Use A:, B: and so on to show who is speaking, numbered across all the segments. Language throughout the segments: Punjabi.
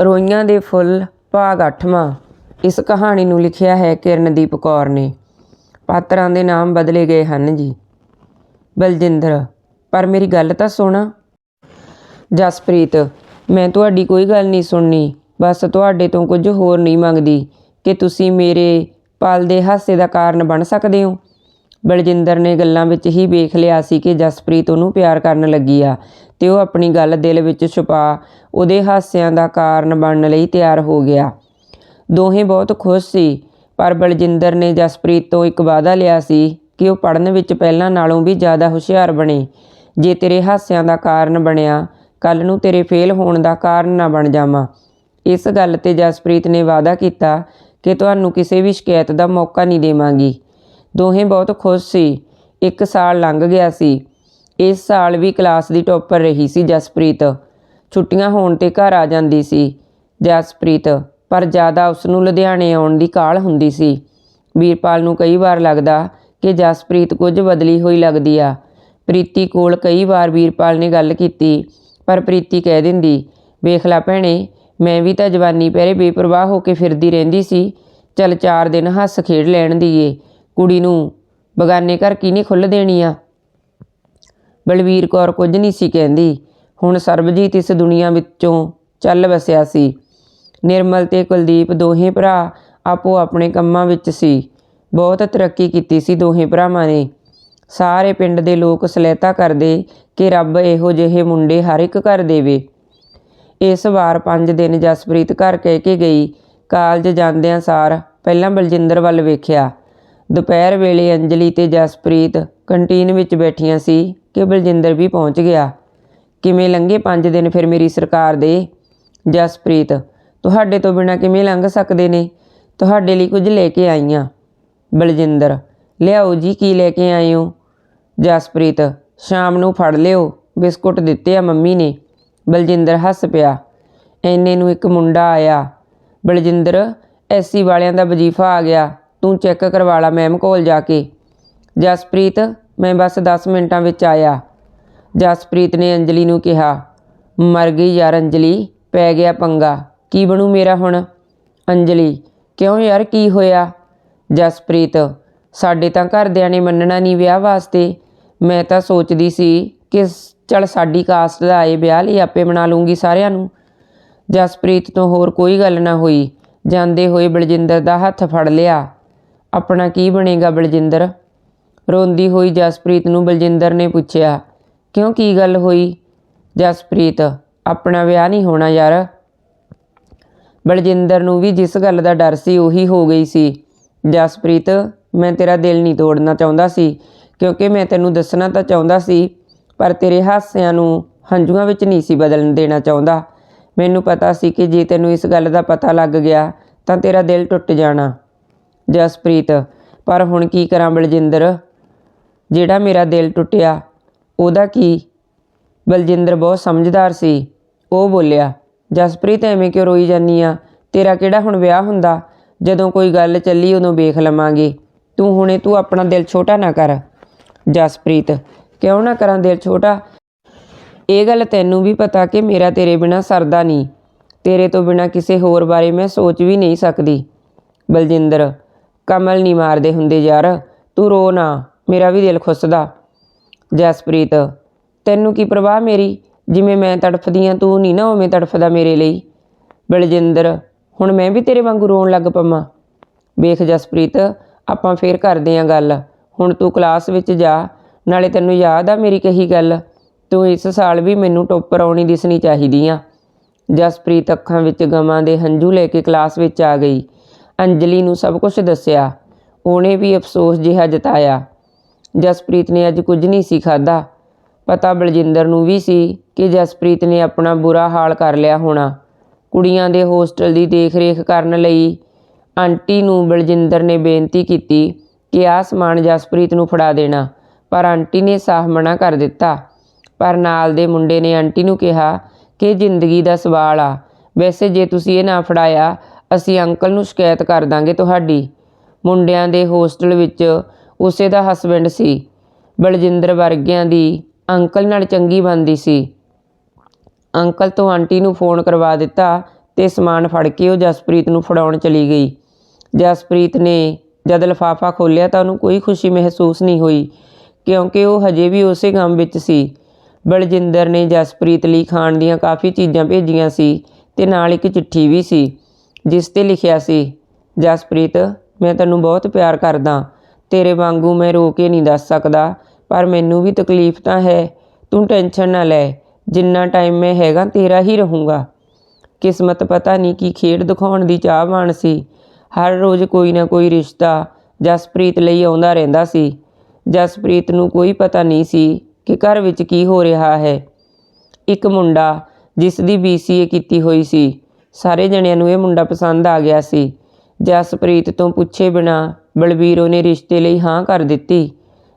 A: ਰੋਈਆਂ ਦੇ ਫੁੱਲ, ਭਾਗ 8ਵਾਂ ਇਸ ਕਹਾਣੀ ਨੂੰ ਲਿਖਿਆ ਹੈ ਕਿਰਨਦੀਪ ਕੌਰ ਨੇ। ਪਾਤਰਾਂ ਦੇ ਨਾਮ ਬਦਲੇ ਗਏ ਹਨ ਜੀ। ਬਲਜਿੰਦਰ, ਪਰ ਮੇਰੀ ਗੱਲ ਤਾਂ ਸੁਣ। ਜਸਪ੍ਰੀਤ, ਮੈਂ ਤੁਹਾਡੀ ਕੋਈ ਗੱਲ ਨਹੀਂ ਸੁਣਨੀ। ਬਸ ਤੁਹਾਡੇ ਤੋਂ ਕੁਝ ਹੋਰ ਨਹੀਂ ਮੰਗਦੀ ਕਿ ਤੁਸੀਂ ਮੇਰੇ ਪਲ ਦੇ ਹਾਸੇ ਦਾ ਕਾਰਨ ਬਣ ਸਕਦੇ ਹੋ। ਬਲਜਿੰਦਰ ਨੇ ਗੱਲਾਂ ਵਿੱਚ ਹੀ ਵੇਖ ਲਿਆ ਸੀ ਕਿ ਜਸਪ੍ਰੀਤ ਉਹਨੂੰ ਪਿਆਰ ਕਰਨ ਲੱਗੀ ਆ। ਤੇ ਉਹ ਆਪਣੀ ਗੱਲ ਦਿਲ ਵਿੱਚ ਛੁਪਾ ਉਹਦੇ ਹਾਸਿਆਂ ਦਾ ਕਾਰਨ ਬਣਨ ਲਈ ਤਿਆਰ ਹੋ ਗਿਆ। ਦੋਹੇ ਬਹੁਤ ਖੁਸ਼ ਸੀ, ਪਰ ਬਲਜਿੰਦਰ ਨੇ ਜਸਪ੍ਰੀਤ ਤੋਂ ਇੱਕ ਵਾਅਦਾ ਲਿਆ ਸੀ ਕਿ ਉਹ ਪੜ੍ਹਨ ਵਿੱਚ ਪਹਿਲਾਂ ਨਾਲੋਂ ਵੀ ਜ਼ਿਆਦਾ ਹੁਸ਼ਿਆਰ ਬਣੇ। ਜੇ ਤੇਰੇ ਹਾਸਿਆਂ ਦਾ ਕਾਰਨ ਬਣਿਆ ਕੱਲ ਨੂੰ ਤੇਰੇ ਫੇਲ ਹੋਣ ਦਾ ਕਾਰਨ ਨਾ ਬਣ ਜਾਵਾਂ। ਇਸ ਗੱਲ ਤੇ ਜਸਪ੍ਰੀਤ ਨੇ ਵਾਅਦਾ ਕੀਤਾ ਕਿ ਤੁਹਾਨੂੰ ਕਿਸੇ ਵੀ ਸ਼ਿਕਾਇਤ ਦਾ ਮੌਕਾ ਨਹੀਂ ਦੇਵਾਂਗੀ। ਦੋਹੇ ਬਹੁਤ ਖੁਸ਼ ਸੀ। ਇੱਕ ਸਾਲ ਲੰਘ ਗਿਆ ਸੀ। ਇਸ ਸਾਲ ਵੀ ਕਲਾਸ ਦੀ ਟੌਪਰ ਰਹੀ ਸੀ ਜਸਪ੍ਰੀਤ। ਛੁੱਟੀਆਂ ਹੋਣ ਤੇ ਘਰ ਆ ਜਾਂਦੀ ਸੀ ਜਸਪ੍ਰੀਤ, ਪਰ ਜ਼ਿਆਦਾ ਉਸ ਨੂੰ ਲੁਧਿਆਣੇ ਆਉਣ ਦੀ ਕਾਹਲ ਹੁੰਦੀ ਸੀ। ਵੀਰਪਾਲ ਨੂੰ ਕਈ ਵਾਰ ਲੱਗਦਾ ਕਿ ਜਸਪ੍ਰੀਤ ਕੁਝ ਬਦਲੀ ਹੋਈ ਲੱਗਦੀ ਆ। ਪ੍ਰੀਤੀ ਕੋਲ ਕਈ ਵਾਰ ਵੀਰਪਾਲ ਨੇ ਗੱਲ ਕੀਤੀ, ਪਰ ਪ੍ਰੀਤੀ ਕਹਿ ਦਿੰਦੀ, ਵੇਖ ਲੈ ਭੈਣੇ, ਮੈਂ ਵੀ ਤਾਂ ਜਵਾਨੀ ਪਹਿਰੇ ਬੇਪਰਵਾਹ ਹੋ ਕੇ ਫਿਰਦੀ ਰਹਿੰਦੀ ਸੀ। ਚੱਲ ਚਾਰ ਦਿਨ ਹੱਸ ਖੇਡ ਲੈਣ ਦੀਏ। ਕੁੜੀ ਨੂੰ ਬਗਾਨੇ ਘਰ ਕੀ ਨਹੀਂ ਖੁੱਲ ਦੇਣੀ ਆ? ਬਲਵੀਰ ਕੌਰ ਕੁਝ ਨਹੀਂ ਸੀ ਕਹਿੰਦੀ। ਹੁਣ ਸਰਬਜੀਤ ਇਸ ਦੁਨੀਆ ਵਿੱਚੋਂ ਚੱਲ ਵਸਿਆ ਸੀ। ਨਿਰਮਲ ਤੇ ਕੁਲਦੀਪ ਦੋਹੇ ਭਰਾ ਆਪੋ ਆਪਣੇ ਕੰਮਾਂ ਵਿੱਚ ਸੀ। ਬਹੁਤ ਤਰੱਕੀ ਕੀਤੀ ਸੀ ਦੋਹੇ ਭਰਾਵਾਂ ਨੇ। ਸਾਰੇ ਪਿੰਡ ਦੇ ਲੋਕ ਸਲੇਤਾ ਕਰਦੇ ਕਿ ਰੱਬ ਇਹੋ ਜਿਹੇ ਮੁੰਡੇ ਹਰ ਇੱਕ ਘਰ ਦੇਵੇ। ਇਸ ਵਾਰ 5 ਦਿਨ ਜਸਪ੍ਰੀਤ ਘਰ ਕਹਿ ਕੇ ਗਈ, ਕਾਲਜ ਜਾਂਦਿਆਂ ਸਾਰ ਪਹਿਲਾਂ ਬਲਜਿੰਦਰ ਵੱਲ ਵੇਖਿਆ। ਦੁਪਹਿਰ ਵੇਲੇ ਅੰਜਲੀ ਤੇ ਜਸਪ੍ਰੀਤ ਕੰਟੀਨ ਵਿੱਚ ਬੈਠੀਆਂ ਸੀ। ਕਿ ਬਲਜਿੰਦਰ ਵੀ ਪਹੁੰਚ ਗਿਆ। ਕਿਵੇਂ ਲੰਘੇ 5 ਦਿਨ ਫਿਰ ਮੇਰੀ ਸਰਕਾਰ ਦੇ? ਜਸਪ੍ਰੀਤ, ਤੁਹਾਡੇ ਤੋਂ ਬਿਨਾ ਕਿਵੇਂ ਲੰਘ ਸਕਦੇ ਨੇ? ਤੁਹਾਡੇ ਲਈ ਕੁਝ ਲੈ ਕੇ ਆਈਆਂ। ਬਲਜਿੰਦਰ, ਲਿਆਓ ਜੀ, ਕੀ ਲੈ ਕੇ ਆਏ ਹੋ? ਜਸਪ੍ਰੀਤ, ਸ਼ਾਮ ਨੂੰ ਫੜ ਲਿਓ, ਬਿਸਕੁਟ ਦਿੱਤੇ ਆ ਮੰਮੀ ਨੇ। ਬਲਜਿੰਦਰ ਹੱਸ ਪਿਆ। ਐਨੇ ਨੂੰ ਇੱਕ ਮੁੰਡਾ ਆਇਆ। ਬਲਜਿੰਦਰ, ਐਸੀ ਵਾਲਿਆਂ ਦਾ ਵਜੀਫਾ ਆ ਗਿਆ। ਤੂੰ ਚੈੱਕ ਕਰਵਾ ਲਾ ਮੈਮ ਕੋਲ ਜਾ ਕੇ। ਜਸਪ੍ਰੀਤ ਮੈਂ ਬਸ 10 ਮਿੰਟਾਂ ਵਿੱਚ ਆਇਆ। ਜਸਪ੍ਰੀਤ ਨੇ ਅੰਜਲੀ ਨੂੰ ਕਿਹਾ, ਮਰ ਗਈ ਯਾਰ ਅੰਜਲੀ, ਪੈ ਗਿਆ ਪੰਗਾ। ਕੀ ਬਣੂ ਮੇਰਾ ਹੁਣ? ਅੰਜਲੀ, ਕਿਉਂ ਯਾਰ, ਕੀ ਹੋਇਆ? ਜਸਪ੍ਰੀਤ, ਸਾਡੇ ਤਾਂ ਘਰਦਿਆਂ ਨੇ ਮੰਨਣਾ ਨਹੀਂ ਵਿਆਹ ਵਾਸਤੇ। ਮੈਂ ਤਾਂ ਸੋਚਦੀ ਸੀ ਕਿ ਚਲ ਸਾਡੀ ਕਾਸਟ ਦਾ ਆਏ ਵਿਆਹ ਲਈ ਆਪੇ ਬਣਾ ਲੂੰਗੀ ਸਾਰਿਆਂ ਨੂੰ। ਜਸਪ੍ਰੀਤ ਤੋਂ ਹੋਰ ਕੋਈ ਗੱਲ ਨਾ ਹੋਈ। ਜਾਂਦੇ ਹੋਏ ਬਲਜਿੰਦਰ ਦਾ ਹੱਥ ਫੜ ਲਿਆ। ਆਪਣਾ ਕੀ ਬਣੇਗਾ ਬਲਜਿੰਦਰ? ਰੋਂਦੀ ਹੋਈ ਜਸਪ੍ਰੀਤ ਨੂੰ ਬਲਜਿੰਦਰ ਨੇ ਪੁੱਛਿਆ, ਕਿਉਂ ਕੀ ਗੱਲ ਹੋਈ? ਜਸਪ੍ਰੀਤ, ਆਪਣਾ ਵਿਆਹ ਨਹੀਂ ਹੋਣਾ ਯਾਰ। ਬਲਜਿੰਦਰ ਨੂੰ ਵੀ ਜਿਸ ਗੱਲ ਦਾ ਡਰ ਸੀ ਉਹੀ ਹੋ ਗਈ ਸੀ। ਜਸਪ੍ਰੀਤ, ਮੈਂ ਤੇਰਾ ਦਿਲ ਨਹੀਂ ਤੋੜਨਾ ਚਾਹੁੰਦਾ ਸੀ, ਕਿਉਂਕਿ ਮੈਂ ਤੈਨੂੰ ਦੱਸਣਾ ਤਾਂ ਚਾਹੁੰਦਾ ਸੀ, ਪਰ ਤੇਰੇ ਹਾਸਿਆਂ ਨੂੰ ਹੰਝੂਆਂ ਵਿੱਚ ਨਹੀਂ ਸੀ ਬਦਲਣ ਦੇਣਾ ਚਾਹੁੰਦਾ। ਮੈਨੂੰ ਪਤਾ ਸੀ ਕਿ ਜੇ ਤੈਨੂੰ ਇਸ ਗੱਲ ਦਾ ਪਤਾ ਲੱਗ ਗਿਆ, ਤਾਂ ਤੇਰਾ ਦਿਲ ਟੁੱਟ ਜਾਣਾ। ਜਸਪ੍ਰੀਤ, ਪਰ ਹੁਣ ਕੀ ਕਰਾਂ ਬਲਜਿੰਦਰ? ਜਿਹੜਾ ਮੇਰਾ ਦਿਲ ਟੁੱਟਿਆ, ਉਹਦਾ ਕੀ? ਬਲਜਿੰਦਰ ਬਹੁਤ ਸਮਝਦਾਰ ਸੀ। ਉਹ ਬੋਲਿਆ, ਜਸਪ੍ਰੀਤ, ਐਵੇਂ ਕਿਉਂ ਰੋਈ ਜਾਨੀ ਆ? ਤੇਰਾ ਕਿਹੜਾ ਹੁਣ ਵਿਆਹ ਹੁੰਦਾ? ਜਦੋਂ ਕੋਈ ਗੱਲ ਚੱਲੀ, ਉਦੋਂ ਵੇਖ ਲਵਾਂਗੇ। ਤੂੰ ਹੁਣੇ ਤੂੰ ਆਪਣਾ ਦਿਲ ਛੋਟਾ ਨਾ ਕਰ। ਜਸਪ੍ਰੀਤ, ਕਿਉਂ ਨਾ ਕਰਾਂ ਦਿਲ ਛੋਟਾ? ਇਹ ਗੱਲ ਤੈਨੂੰ ਵੀ ਪਤਾ ਕਿ ਮੇਰਾ ਤੇਰੇ ਬਿਨਾ ਸਰਦਾ ਨਹੀਂ। ਤੇਰੇ ਤੋਂ ਬਿਨਾ ਕਿਸੇ ਹੋਰ ਬਾਰੇ ਮੈਂ ਸੋਚ ਵੀ ਨਹੀਂ ਸਕਦੀ। ਬਲਜਿੰਦਰ, ਕਮਲ ਨਹੀਂ ਮਾਰਦੇ ਹੁੰਦੇ ਯਾਰ। ਤੂੰ ਰੋ ਨਾ। ਮੇਰਾ ਵੀ ਦਿਲ ਖੁੱਸਦਾ। ਜਸਪ੍ਰੀਤ, ਤੈਨੂੰ ਕੀ ਪਰਵਾਹ ਮੇਰੀ? ਜਿਵੇਂ ਮੈਂ ਤੜਫਦੀ ਆ, ਤੂੰ ਨਹੀਂ ਨਾ ਉਵੇਂ ਤੜਫਦਾ ਮੇਰੇ ਲਈ। ਬਲਜਿੰਦਰ, ਹੁਣ ਮੈਂ ਵੀ ਤੇਰੇ ਵਾਂਗੂ ਰੋਣ ਲੱਗ ਪਵਾਂ। ਵੇਖ ਜਸਪ੍ਰੀਤ, ਆਪਾਂ ਫੇਰ ਕਰਦੇ ਆਂ ਗੱਲ। ਹੁਣ ਤੂੰ ਕਲਾਸ ਵਿੱਚ ਜਾ, ਨਾਲੇ ਤੈਨੂੰ ਯਾਦ ਆ ਮੇਰੀ ਕਹੀ ਗੱਲ। ਤੂੰ ਇਸ ਸਾਲ ਵੀ ਮੈਨੂੰ ਟੋਪਰ ਆਉਣੀ ਦਿਸਣੀ ਚਾਹੀਦੀ ਆ। ਜਸਪ੍ਰੀਤ ਅੱਖਾਂ ਵਿੱਚ ਗਮਾਂ ਦੇ ਹੰਝੂ ਲੈ ਕੇ ਕਲਾਸ ਵਿੱਚ ਆ ਗਈ। ਅੰਜਲੀ ਨੂੰ ਸਭ ਕੁਝ ਦੱਸਿਆ। ਉਹਨੇ ਵੀ ਅਫਸੋਸ ਜਿਹਾ ਜਤਾਇਆ। ਜਸਪ੍ਰੀਤ ਨੇ ਅੱਜ ਕੁਝ ਨਹੀਂ ਸੀ ਖਾਦਾ ਪਤਾ ਬਲਜਿੰਦਰ ਨੂੰ ਵੀ ਸੀ ਕਿ ਜਸਪ੍ਰੀਤ ਨੇ ਆਪਣਾ ਬੁਰਾ ਹਾਲ ਕਰ ਲਿਆ ਹੋਣਾ। ਕੁੜੀਆਂ ਦੇ ਹੋਸਟਲ ਦੀ ਦੇਖ-ਰੇਖ ਕਰਨ ਲਈ ਆਂਟੀ ਨੂੰ ਬਲਜਿੰਦਰ ਨੇ ਬੇਨਤੀ ਕੀਤੀ ਕਿ ਆਹ ਸਮਾਨ ਜਸਪ੍ਰੀਤ ਨੂੰ ਫੜਾ ਦੇਣਾ, ਪਰ ਆਂਟੀ ਨੇ ਸਾਫ਼ ਮਨਾ ਕਰ ਦਿੱਤਾ। ਪਰ ਨਾਲ ਦੇ ਮੁੰਡੇ ਨੇ ਆਂਟੀ ਨੂੰ ਕਿਹਾ ਕਿ ਜ਼ਿੰਦਗੀ ਦਾ ਸਵਾਲ ਆ। ਵੈਸੇ ਜੇ ਤੁਸੀਂ ਇਹ ਨਾ ਫੜਾਇਆ, ਅਸੀਂ ਅੰਕਲ ਨੂੰ ਸ਼ਿਕਾਇਤ ਕਰ ਦਾਂਗੇ ਤੁਹਾਡੀ। ਮੁੰਡਿਆਂ ਦੇ ਹੋਸਟਲ ਵਿੱਚ ਉਸੇ ਦਾ ਹਸਬੰਡ ਸੀ। ਬਲਜਿੰਦਰ ਵਰਗਿਆਂ ਦੀ ਅੰਕਲ ਨਾਲ ਚੰਗੀ ਬਣਦੀ ਸੀ। ਅੰਕਲ ਤੋਂ ਆਂਟੀ ਨੂੰ ਫੋਨ ਕਰਵਾ ਦਿੱਤਾ ਤੇ ਸਮਾਨ ਫੜ ਕੇ ਉਹ ਜਸਪ੍ਰੀਤ ਨੂੰ ਫੜਾਉਣ ਚਲੀ ਗਈ। ਜਸਪ੍ਰੀਤ ਨੇ ਜਦ ਲਿਫਾਫਾ ਖੋਲ੍ਹਿਆ ਤਾਂ ਉਹਨੂੰ ਕੋਈ ਖੁਸ਼ੀ ਮਹਿਸੂਸ ਨਹੀਂ ਹੋਈ, ਕਿਉਂਕਿ ਉਹ ਹਜੇ ਵੀ ਉਸੇ ਗਮ ਵਿੱਚ ਸੀ। ਬਲਜਿੰਦਰ ਨੇ ਜਸਪ੍ਰੀਤ ਲਈ ਖਾਣ ਦੀਆਂ ਕਾਫੀ ਚੀਜ਼ਾਂ ਭੇਜੀਆਂ ਸੀ ਤੇ ਨਾਲ ਇੱਕ ਚਿੱਠੀ ਵੀ ਸੀ, ਜਿਸ ਤੇ ਲਿਖਿਆ ਸੀ, ਜਸਪ੍ਰੀਤ, ਮੈਂ ਤੈਨੂੰ ਬਹੁਤ ਪਿਆਰ ਕਰਦਾ। ਤੇਰੇ ਵਾਂਗੂ ਮੈਂ ਰੋ ਕੇ ਨਹੀਂ ਦੱਸ ਸਕਦਾ, ਪਰ ਮੈਨੂੰ ਵੀ ਤਕਲੀਫ ਤਾਂ ਹੈ। ਤੂੰ ਟੈਨਸ਼ਨ ਨਾ ਲੈ, ਜਿੰਨਾ ਟਾਈਮ ਮੈਂ ਹੈਗਾ ਤੇਰਾ ਹੀ ਰਹੂੰਗਾ। ਕਿਸਮਤ ਪਤਾ ਨਹੀਂ ਕੀ ਖੇਡ ਦਿਖਾਉਣ ਦੀ ਚਾਹਵਾਨ ਸੀ। ਹਰ ਰੋਜ਼ ਕੋਈ ਨਾ ਕੋਈ ਰਿਸ਼ਤਾ ਜਸਪ੍ਰੀਤ ਲਈ ਆਉਂਦਾ ਰਹਿੰਦਾ ਸੀ। ਜਸਪ੍ਰੀਤ ਨੂੰ ਕੋਈ ਪਤਾ ਨਹੀਂ ਸੀ ਕਿ ਘਰ ਵਿੱਚ ਕੀ ਹੋ ਰਿਹਾ ਹੈ। ਇੱਕ ਮੁੰਡਾ ਜਿਸ ਦੀ BCA ਕੀਤੀ ਹੋਈ ਸੀ। ਸਾਰੇ ਜਣਿਆਂ ਨੂੰ ਇਹ ਮੁੰਡਾ ਪਸੰਦ ਆ ਗਿਆ ਸੀ। ਜਸਪ੍ਰੀਤ ਤੋਂ ਪੁੱਛੇ ਬਿਨਾ ਬਲਬੀਰੋ ਨੇ ਰਿਸ਼ਤੇ ਲਈ ਹਾਂ ਕਰ ਦਿੱਤੀ।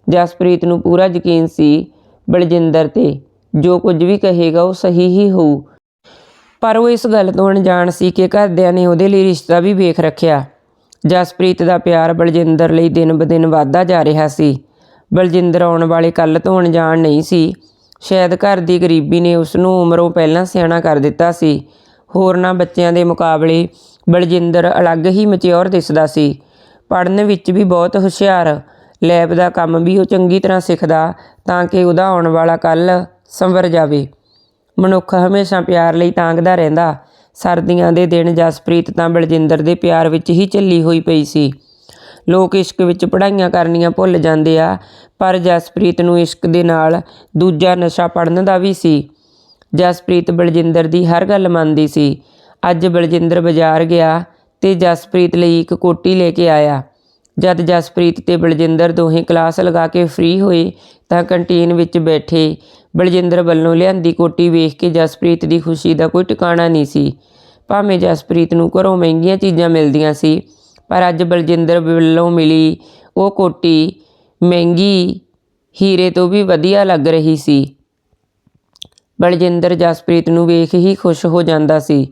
A: ਜਸਪ੍ਰੀਤ ਨੂੰ ਪੂਰਾ ਯਕੀਨ ਸੀ ਬਲਜਿੰਦਰ ਤੇ, ਜੋ ਕੁਝ ਵੀ ਕਹੇਗਾ ਉਹ ਸਹੀ ਹੀ ਹੋਊ। ਪਰ ਉਹ ਇਸ ਗੱਲ ਤੋਂ ਅਣਜਾਣ ਸੀ ਕਿ ਘਰਦਿਆਂ ਨੇ ਉਹਦੇ ਲਈ ਰਿਸ਼ਤਾ ਵੀ ਵੇਖ ਰੱਖਿਆ। ਜਸਪ੍ਰੀਤ ਦਾ ਪਿਆਰ ਬਲਜਿੰਦਰ ਲਈ ਦਿਨ-ਬਦਿਨ ਵਧਦਾ ਜਾ ਰਿਹਾ ਸੀ। ਬਲਜਿੰਦਰ ਆਉਣ ਵਾਲੇ ਕੱਲ ਤੋਂ ਅਣਜਾਣ ਨਹੀਂ ਸੀ। ਸ਼ਾਇਦ ਘਰ ਦੀ ਗਰੀਬੀ ਨੇ ਉਸ ਨੂੰ ਉਮਰੋਂ ਪਹਿਲਾਂ ਸਿਆਣਾ ਕਰ ਦਿੱਤਾ ਸੀ। ਹੋਰਨਾਂ ਬੱਚਿਆਂ ਦੇ ਮੁਕਾਬਲੇ ਬਲਜਿੰਦਰ ਅਲੱਗ ਹੀ ਮਚਿਓਰ ਦਿਸਦਾ ਸੀ। ਪੜ੍ਹਨ ਵਿੱਚ ਵੀ ਬਹੁਤ ਹੁਸ਼ਿਆਰ। ਲੈਬ ਦਾ ਕੰਮ ਵੀ ਉਹ ਚੰਗੀ ਤਰ੍ਹਾਂ ਸਿੱਖਦਾ ਤਾਂ ਕਿ ਉਹਦਾ ਆਉਣ ਵਾਲਾ ਕੱਲ੍ਹ ਸੰਵਰ ਜਾਵੇ। ਮਨੁੱਖ ਹਮੇਸ਼ਾ ਪਿਆਰ ਲਈ ਤਾਂਘਦਾ ਰਹਿੰਦਾ। ਸਰਦੀਆਂ ਦੇ ਦਿਨ ਜਸਪ੍ਰੀਤ ਤਾਂ ਬਲਜਿੰਦਰ ਦੇ ਪਿਆਰ ਵਿੱਚ ਹੀ ਝੱਲੀ ਹੋਈ ਪਈ ਸੀ। ਲੋਕ ਇਸ਼ਕ ਵਿੱਚ ਪੜ੍ਹਾਈਆਂ ਕਰਨੀਆਂ ਭੁੱਲ ਜਾਂਦੇ ਆ, ਪਰ ਜਸਪ੍ਰੀਤ ਨੂੰ ਇਸ਼ਕ ਦੇ ਨਾਲ ਦੂਜਾ ਨਸ਼ਾ ਪੜਨ ਦਾ ਵੀ ਸੀ। ਜਸਪ੍ਰੀਤ ਬਲਜਿੰਦਰ ਦੀ ਹਰ ਗੱਲ ਮੰਨਦੀ ਸੀ। ਅੱਜ ਬਲਜਿੰਦਰ ਬਾਜ਼ਾਰ ਗਿਆ ਤੇ ਜਸਪ੍ਰੀਤ ਲਈ ਇੱਕ ਕੋਟੀ ਲੈ ਕੇ ਆਇਆ। ਜਦ ਜਸਪ੍ਰੀਤ ਤੇ ਬਲਜਿੰਦਰ ਦੋਹੇ ਕਲਾਸ ਲਗਾ ਕੇ ਫ੍ਰੀ ਹੋਏ ਤਾਂ ਕੰਟੀਨ ਵਿੱਚ ਬੈਠੇ। ਬਲਜਿੰਦਰ ਵੱਲੋਂ ਲਿਆਂਦੀ ਕੋਟੀ ਵੇਖ ਕੇ ਜਸਪ੍ਰੀਤ ਦੀ ਖੁਸ਼ੀ ਦਾ ਕੋਈ ਟਿਕਾਣਾ ਨਹੀਂ ਸੀ। ਭਾਵੇਂ ਜਸਪ੍ਰੀਤ ਨੂੰ ਘਰੋਂ ਮਹਿੰਗੀਆਂ ਚੀਜ਼ਾਂ ਮਿਲਦੀਆਂ ਸੀ, ਪਰ ਅੱਜ ਬਲਜਿੰਦਰ ਵੱਲੋਂ ਮਿਲੀ ਉਹ ਕੋਟੀ ਮਹਿੰਗੀ ਹੀਰੇ ਤੋਂ ਵੀ ਵਧੀਆ ਲੱਗ ਰਹੀ ਸੀ। ਬਲਜਿੰਦਰ ਜਸਪ੍ਰੀਤ ਨੂੰ ਵੇਖ ਹੀ ਖੁਸ਼ ਹੋ ਜਾਂਦਾ ਸੀ।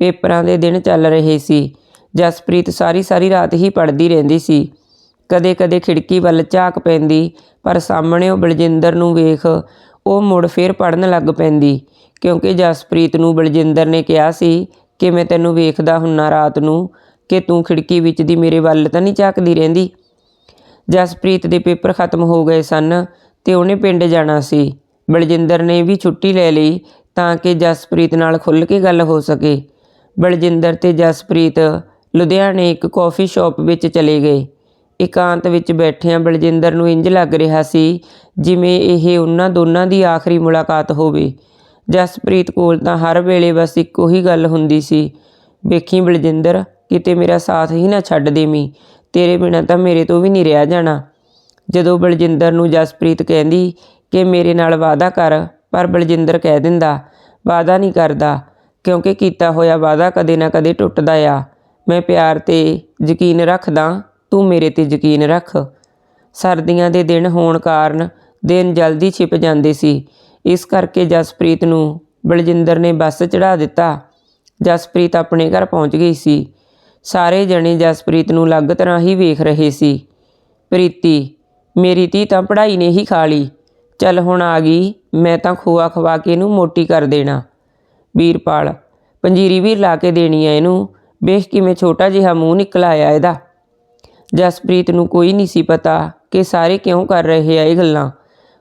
A: ਪੇਪਰਾਂ ਦੇ ਦਿਨ ਚੱਲ ਰਹੇ ਸੀ। ਜਸਪ੍ਰੀਤ ਸਾਰੀ ਸਾਰੀ ਰਾਤ ਹੀ ਪੜ੍ਹਦੀ ਰਹਿੰਦੀ ਸੀ। ਕਦੇ-ਕਦੇ ਖਿੜਕੀ ਵੱਲ ਝਾਕ ਪੈਂਦੀ, ਪਰ ਸਾਹਮਣੇ ਉਹ ਬਲਜਿੰਦਰ ਨੂੰ ਵੇਖ ਉਹ ਮੁੜ ਫੇਰ ਪੜਨ ਲੱਗ ਪੈਂਦੀ, ਕਿਉਂਕਿ ਜਸਪ੍ਰੀਤ ਨੂੰ ਬਲਜਿੰਦਰ ਨੇ ਕਿਹਾ ਸੀ ਕਿ ਮੈਂ ਤੈਨੂੰ ਵੇਖਦਾ ਹੁੰਨਾ ਰਾਤ ਨੂੰ, ਕਿ ਤੂੰ ਖਿੜਕੀ ਵਿੱਚ ਦੀ ਮੇਰੇ ਵੱਲ ਤਾਂ ਨਹੀਂ ਝਾਕਦੀ ਰਹਿੰਦੀ? ਜਸਪ੍ਰੀਤ ਦੇ ਪੇਪਰ ਖਤਮ ਹੋ ਗਏ ਸਨ ਤੇ ਉਹਨੇ ਪਿੰਡ ਜਾਣਾ ਸੀ। ਬਲਜਿੰਦਰ ਨੇ ਵੀ ਛੁੱਟੀ ਲੈ ਲਈ ਤਾਂ ਕਿ ਜਸਪ੍ਰੀਤ ਨਾਲ ਖੁੱਲ੍ਹ ਕੇ ਗੱਲ ਹੋ ਸਕੇ। ਬਲਜਿੰਦਰ ਤੇ ਜਸਪ੍ਰੀਤ ਲੁਧਿਆਣੇ ਇੱਕ ਕੌਫੀ ਸ਼ਾਪ ਵਿੱਚ ਚਲੇ ਗਏ। ਇਕਾਂਤ ਵਿੱਚ ਬੈਠਿਆਂ ਬਲਜਿੰਦਰ ਨੂੰ ਇੰਜ ਲੱਗ ਰਿਹਾ ਸੀ ਜਿਵੇਂ ਇਹ ਉਹਨਾਂ ਦੋਨਾਂ ਦੀ ਆਖਰੀ ਮੁਲਾਕਾਤ ਹੋਵੇ। ਜਸਪ੍ਰੀਤ ਕੋਲ ਤਾਂ ਹਰ ਵੇਲੇ ਬਸ ਇੱਕੋ ਹੀ ਗੱਲ ਹੁੰਦੀ ਸੀ। ਵੇਖੀ ਬਲਜਿੰਦਰ, ਕਿਤੇ ਮੇਰਾ ਸਾਥ ਹੀ ਨਾ ਛੱਡ ਦੇਵੀਂ, ਤੇਰੇ ਬਿਨਾਂ ਤਾਂ ਮੇਰੇ ਤੋਂ ਵੀ ਨਹੀਂ ਰਿਹਾ ਜਾਣਾ। ਜਦੋਂ ਬਲਜਿੰਦਰ ਨੂੰ ਜਸਪ੍ਰੀਤ ਕਹਿੰਦੀ ਕਿ ਮੇਰੇ ਨਾਲ ਵਾਅਦਾ ਕਰ, ਪਰ ਬਲਜਿੰਦਰ ਕਹਿ ਦਿੰਦਾ, ਵਾਅਦਾ ਨਹੀਂ ਕਰਦਾ, ਕਿਉਂਕਿ ਕੀਤਾ ਹੋਇਆ ਵਾਅਦਾ ਕਦੇ ਨਾ ਕਦੇ ਟੁੱਟਦਾ ਆ। ਮੈਂ ਪਿਆਰ ਤੇ ਯਕੀਨ ਰੱਖਦਾ, ਤੂੰ ਮੇਰੇ ਤੇ ਯਕੀਨ ਰੱਖ। ਸਰਦੀਆਂ ਦੇ ਦਿਨ ਹੋਣ ਕਾਰਨ ਦਿਨ ਜਲਦੀ ਛਿਪ ਜਾਂਦੇ ਸੀ। ਇਸ ਕਰਕੇ ਜਸਪ੍ਰੀਤ ਨੂੰ ਬਲਜਿੰਦਰ ਨੇ ਬੱਸ ਚੜਾ ਦਿੱਤਾ। ਜਸਪ੍ਰੀਤ ਆਪਣੇ ਘਰ ਪਹੁੰਚ ਗਈ ਸੀ। ਸਾਰੇ ਜਣੇ ਜਸਪ੍ਰੀਤ ਨੂੰ ਅਲੱਗ ਤਰ੍ਹਾਂ ਹੀ ਵੇਖ ਰਹੇ ਸੀ। ਪ੍ਰੀਤੀ, ਮੇਰੀ ਧੀ ਤਾਂ ਪੜ੍ਹਾਈ ਨੇ ਹੀ ਖਾ ਲਈ। ਚੱਲ ਹੁਣ ਆ ਗਈ, ਮੈਂ ਤਾਂ ਖੋਆ ਖਵਾ ਕੇ ਇਹਨੂੰ ਮੋਟੀ ਕਰ ਦੇਣਾ। ਵੀਰਪਾਲ, ਪੰਜੀਰੀ ਵੀ ਲਾ ਕੇ ਦੇਣੀ ਐ ਇਹਨੂੰ। ਵੇਖ ਕਿਵੇਂ ਛੋਟਾ ਜਿਹਾ ਮੂੰਹ ਨਿਕਲ ਆਇਆ ਇਹਦਾ। ਜਸਪ੍ਰੀਤ ਨੂੰ ਕੋਈ ਨਹੀਂ ਸੀ ਪਤਾ ਕਿ ਸਾਰੇ ਕਿਉਂ ਕਰ ਰਹੇ ਆ ਇਹ ਗੱਲਾਂ।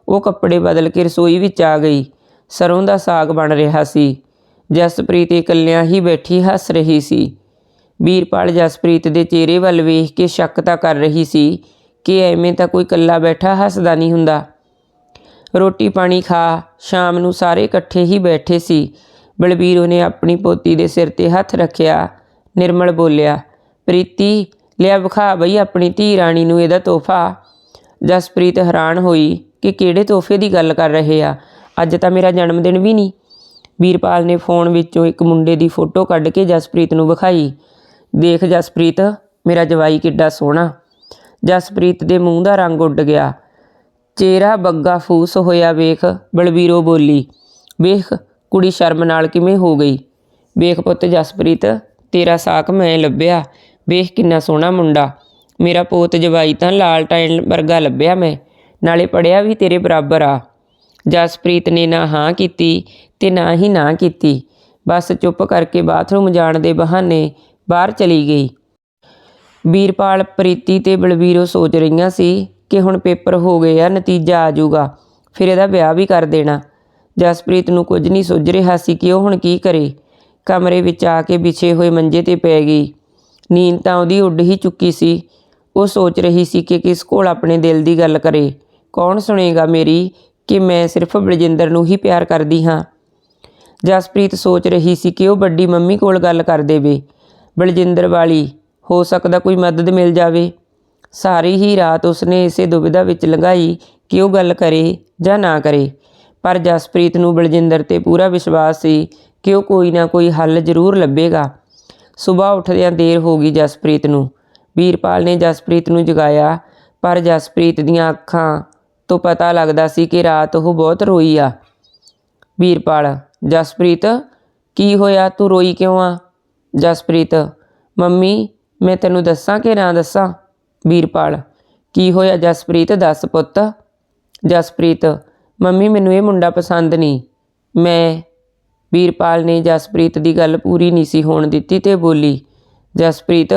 A: ਉਹ ਕੱਪੜੇ ਬਦਲ ਕੇ ਰਸੋਈ ਵਿੱਚ ਆ ਗਈ। ਸਰੋਂ ਦਾ ਸਾਗ ਬਣ ਰਿਹਾ ਸੀ। ਜਸਪ੍ਰੀਤ ਇਕੱਲਿਆਂ ਹੀ ਬੈਠੀ ਹੱਸ ਰਹੀ ਸੀ। ਵੀਰਪਾਲ ਜਸਪ੍ਰੀਤ ਦੇ ਚਿਹਰੇ ਵੱਲ ਵੇਖ ਕੇ ਸ਼ੱਕ ਤਾਂ ਕਰ ਰਹੀ ਸੀ ਕਿ ਐਵੇਂ ਤਾਂ ਕੋਈ ਇਕੱਲਾ ਬੈਠਾ ਹੱਸਦਾ ਨਹੀਂ ਹੁੰਦਾ। ਰੋਟੀ ਪਾਣੀ ਖਾ, ਸ਼ਾਮ ਨੂੰ ਸਾਰੇ ਇਕੱਠੇ ਹੀ ਬੈਠੇ ਸੀ। ਬਲਬੀਰ ਉਹਨੇ ਆਪਣੀ ਪੋਤੀ ਦੇ ਸਿਰ ਤੇ ਹੱਥ ਰੱਖਿਆ। ਨਿਰਮਲ ਬੋਲਿਆ, ਪ੍ਰੀਤੀ, ਲਿਆ ਵਿਖਾ ਬਈ ਆਪਣੀ ਧੀ ਰਾਣੀ ਨੂੰ ਇਹਦਾ ਤੋਹਫਾ। ਜਸਪ੍ਰੀਤ ਹੈਰਾਨ ਹੋਈ ਕਿ ਕਿਹੜੇ ਤੋਹਫੇ ਦੀ ਗੱਲ ਕਰ ਰਹੇ ਆ। ਅੱਜ ਤਾਂ ਮੇਰਾ ਜਨਮ ਦਿਨ ਵੀ ਨਹੀਂ ਵੀਰਪਾਲ ਨੇ ਫੋਨ ਵਿੱਚੋਂ ਇੱਕ ਮੁੰਡੇ ਦੀ ਫੋਟੋ ਕੱਢ ਕੇ ਜਸਪ੍ਰੀਤ ਨੂੰ ਵਿਖਾਈ। ਦੇਖ ਜਸਪ੍ਰੀਤ, ਮੇਰਾ ਜਵਾਈ ਕਿੱਡਾ ਸੋਹਣਾ। ਜਸਪ੍ਰੀਤ ਦੇ ਮੂੰਹ ਦਾ ਰੰਗ ਉੱਡ ਗਿਆ। ਚਿਹਰਾ ਬੱਗਾ ਫੂਸ ਹੋਇਆ ਵੇਖ, ਬਲਬੀਰੋ ਬੋਲੀ। ਵੇਖ, ਕੁੜੀ ਸ਼ਰਮ ਨਾਲ ਕਿਵੇਂ ਹੋ ਗਈ? ਵੇਖ ਪੁੱਤ ਜਸਪ੍ਰੀਤ ਤੇਰਾ ਸਾਕ ਮੈਂ ਲੱਭਿਆ। ਵੇਖ ਕਿੰਨਾ ਸੋਹਣਾ ਮੁੰਡਾ। ਮੇਰਾ ਪੋਤ ਜਵਾਈ ਤਾਂ ਲਾਲ ਟਾਈਨ ਵਰਗਾ ਲੱਭਿਆ ਮੈਂ। ਨਾਲੇ ਪੜਿਆ ਵੀ ਤੇਰੇ ਬਰਾਬਰ ਆ। ਜਸਪ੍ਰੀਤ ਨੇ ਨਾ ਹਾਂ ਕੀਤੀ ਤੇ ਨਾ ਹੀ ਨਾ ਕੀਤੀ। ਬਸ ਚੁੱਪ ਕਰਕੇ ਬਾਥਰੂਮ ਜਾਣ ਦੇ ਬਹਾਨੇ ਬਾਹਰ ਚਲੀ ਗਈ। ਵੀਰਪਾਲ, ਪ੍ਰੀਤੀ ਤੇ ਬਲਵੀਰੋ ਸੋਚ ਰਹੀਆਂ ਸੀ ਕਿ ਹੁਣ ਪੇਪਰ ਹੋ ਗਏ ਆ, ਨਤੀਜਾ ਆ ਜਾਊਗਾ। ਫਿਰ ਇਹਦਾ ਵਿਆਹ ਵੀ ਕਰ ਦੇਣਾ। ਜਸਪ੍ਰੀਤ ਨੂੰ ਕੁਝ ਨਹੀਂ ਸੁੱਝ ਰਿਹਾ ਸੀ ਕਿ ਉਹ ਹੁਣ ਕੀ ਕਰੇ। ਕਮਰੇ ਵਿੱਚ ਆ ਕੇ ਵਿਛੇ ਹੋਏ ਮੰਜੇ ਤੇ ਪੈ ਗਈ। ਨੀਂਦ ਤਾਂ ਉਹਦੀ ਉੱਡ ਹੀ ਚੁੱਕੀ ਸੀ। ਉਹ ਸੋਚ ਰਹੀ ਸੀ ਕਿ ਕਿਸ ਕੋਲ ਆਪਣੇ ਦਿਲ ਦੀ ਗੱਲ ਕਰੇ। ਕੌਣ ਸੁਣੇਗਾ ਮੇਰੀ ਕਿ ਮੈਂ ਸਿਰਫ ਬਲਜਿੰਦਰ ਨੂੰ ਹੀ ਪਿਆਰ ਕਰਦੀ ਹਾਂ? ਜਸਪ੍ਰੀਤ ਸੋਚ ਰਹੀ ਸੀ ਕਿ ਉਹ ਵੱਡੀ ਮੰਮੀ ਕੋਲ ਗੱਲ ਕਰ ਦੇਵੇ। ਬਲਜਿੰਦਰ ਵਾਲੀ, ਹੋ ਸਕਦਾ ਕੋਈ ਮਦਦ ਮਿਲ ਜਾਵੇ। ਸਾਰੀ ਹੀ ਰਾਤ ਉਸਨੇ ਇਸੇ ਦੁਬਿਧਾ ਵਿੱਚ ਲੰਘਾਈ ਕਿ ਉਹ ਗੱਲ ਕਰੇ ਜਾਂ ਨਾ ਕਰੇ। ਪਰ ਜਸਪ੍ਰੀਤ ਨੂੰ ਬਲਜਿੰਦਰ ਤੇ ਪੂਰਾ ਵਿਸ਼ਵਾਸ ਸੀ ਕਿ ਉਹ ਕੋਈ ਨਾ ਕੋਈ ਹੱਲ ਜ਼ਰੂਰ ਲੱਭੇਗਾ। ਸਵੇਰ ਉੱਠਦਿਆਂ ਦੇਰ ਹੋ ਗਈ ਜਸਪ੍ਰੀਤ ਨੂੰ। ਵੀਰਪਾਲ ਨੇ ਜਸਪ੍ਰੀਤ ਨੂੰ ਜਗਾਇਆ, ਪਰ ਜਸਪ੍ਰੀਤ ਦੀਆਂ ਅੱਖਾਂ ਤੋਂ ਪਤਾ ਲੱਗਦਾ ਸੀ ਕਿ ਰਾਤ ਉਹ ਬਹੁਤ ਰੋਈ ਆ। ਵੀਰਪਾਲ, ਜਸਪ੍ਰੀਤ, ਕੀ ਹੋਇਆ? ਤੂੰ ਰੋਈ ਕਿਉਂ ਆ? ਜਸਪ੍ਰੀਤ, ਮੰਮੀ, ਮੈਂ ਤੈਨੂੰ ਦੱਸਾਂ ਕਿ ਨਾ ਦੱਸਾਂ? ਵੀਰਪਾਲ, ਕੀ ਹੋਇਆ ਜਸਪ੍ਰੀਤ? ਦੱਸ ਪੁੱਤ। ਜਸਪ੍ਰੀਤ ਮੰਮੀ, ਮੈਨੂੰ ਇਹ ਮੁੰਡਾ ਪਸੰਦ ਨਹੀਂ। ਮੈਂ ਵੀਰਪਾਲ ਨੇ ਜਸਪ੍ਰੀਤ ਦੀ ਗੱਲ ਪੂਰੀ ਨਹੀਂ ਸੀ ਹੋਣ ਦਿੱਤੀ ਤੇ ਬੋਲੀ, ਜਸਪ੍ਰੀਤ,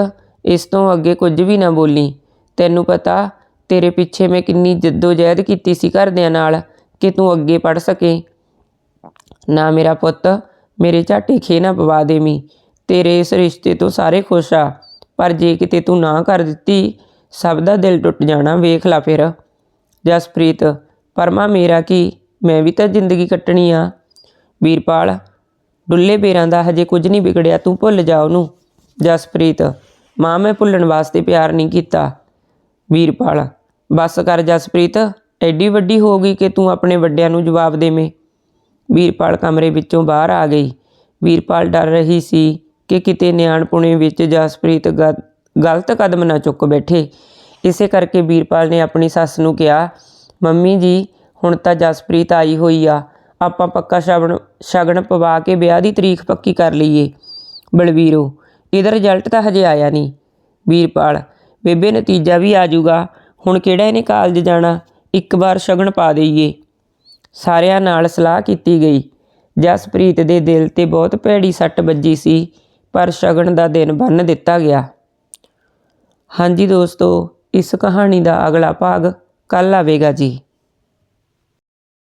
A: ਇਸ ਤੋਂ ਅੱਗੇ ਕੁਝ ਵੀ ਨਾ ਬੋਲੀ। ਤੈਨੂੰ ਪਤਾ, ਤੇਰੇ ਪਿੱਛੇ ਮੈਂ ਕਿੰਨੀ ਜਹਿਦ ਕੀਤੀ ਸੀ ਘਰਦਿਆਂ ਨਾਲ ਕਿ ਤੂੰ ਅੱਗੇ ਪੜ ਸਕੇ। ਨਾ ਮੇਰਾ ਪੁੱਤ, ਮੇਰੇ ਝਾਟੇ ਖੇ ਨਾ ਪਵਾ ਦੇਵੀਂ। ਤੇਰੇ ਇਸ ਰਿਸ਼ਤੇ ਤੋਂ ਸਾਰੇ ਖੁਸ਼ ਆ। ਪਰ ਜੇ ਕਿਤੇ ਤੂੰ ਨਾ ਕਰ ਦਿੱਤੀ, ਸਭ ਦਾ ਦਿਲ ਟੁੱਟ ਜਾਣਾ, ਵੇਖ ਲੈ ਫਿਰ। ਜਸਪ੍ਰੀਤ ਪਰਮਾ ਮੇਰਾ ਕੀ? ਮੈਂ ਵੀ ਤਾਂ ਜ਼ਿੰਦਗੀ ਕੱਟਣੀ ਆ। ਵੀਰਪਾਲ, ਡੁੱਲੇ ਬੇਰਾਂ ਦਾ ਹਜੇ ਕੁਝ ਨਹੀਂ ਵਿਗੜਿਆ। ਤੂੰ ਭੁੱਲ ਜਾ ਉਹਨੂੰ। ਜਸਪ੍ਰੀਤ, ਮਾਂ ਮੈਂ ਭੁੱਲਣ ਵਾਸਤੇ ਪਿਆਰ ਨਹੀਂ ਕੀਤਾ। ਵੀਰਪਾਲ, ਬਸ ਕਰ ਜਸਪ੍ਰੀਤ। ਐਡੀ ਵੱਡੀ ਹੋ ਗਈ ਕਿ ਤੂੰ ਆਪਣੇ ਵੱਡਿਆਂ ਨੂੰ ਜਵਾਬ ਦੇਵੇਂ। ਵੀਰਪਾਲ ਕਮਰੇ ਵਿੱਚੋਂ ਬਾਹਰ ਆ ਗਈ। ਵੀਰਪਾਲ ਡਰ ਰਹੀ ਸੀ ਕਿ ਕਿਤੇ ਨਿਆਣਪੁਣੇ ਵਿੱਚ ਜਸਪ੍ਰੀਤ ਗ- ਗਲਤ ਕਦਮ ਨਾ ਚੁੱਕ ਬੈਠੇ। ਇਸੇ ਕਰਕੇ ਵੀਰਪਾਲ ਨੇ ਆਪਣੀ ਸੱਸ ਨੂੰ ਕਿਹਾ ਮੰਮੀ ਜੀ, ਹੁਣ ਤਾਂ ਜਸਪ੍ਰੀਤ ਆਈ ਹੋਈ ਆ। ਆਪਾਂ ਪੱਕਾ ਸ਼ਗਨ ਸ਼ਗਨ ਪਵਾ ਕੇ ਵਿਆਹ ਦੀ ਤਰੀਕ ਪੱਕੀ ਕਰ ਲਈਏ। ਬਲਵੀਰੋ, ਇਹਦਾ ਰਿਜ਼ਲਟ ਤਾਂ ਹਜੇ ਆਇਆ ਨਹੀਂ। ਵੀਰਪਾਲ, ਬੇਬੇ ਨਤੀਜਾ ਵੀ ਆ ਜਾਊਗਾ। ਹੁਣ ਕਿਹੜਾ ਇਹਨੇ ਕਾਲਜ ਜਾਣਾ? ਇੱਕ ਵਾਰ ਸ਼ਗਨ ਪਾ ਦਈਏ। ਸਾਰਿਆਂ ਨਾਲ ਸਲਾਹ ਕੀਤੀ ਗਈ। ਜਸਪ੍ਰੀਤ ਦੇ ਦਿਲ ਤੇ ਬਹੁਤ ਭੈੜੀ ਸੱਟ ਵੱਜੀ ਸੀ, ਪਰ ਸ਼ਗਨ ਦਾ ਦਿਨ ਬੰਨ ਦਿੱਤਾ ਗਿਆ। ਹਾਂਜੀ ਦੋਸਤੋ, ਇਸ ਕਹਾਣੀ ਦਾ ਅਗਲਾ ਭਾਗ ਕੱਲ੍ਹ ਆਵੇਗਾ ਜੀ।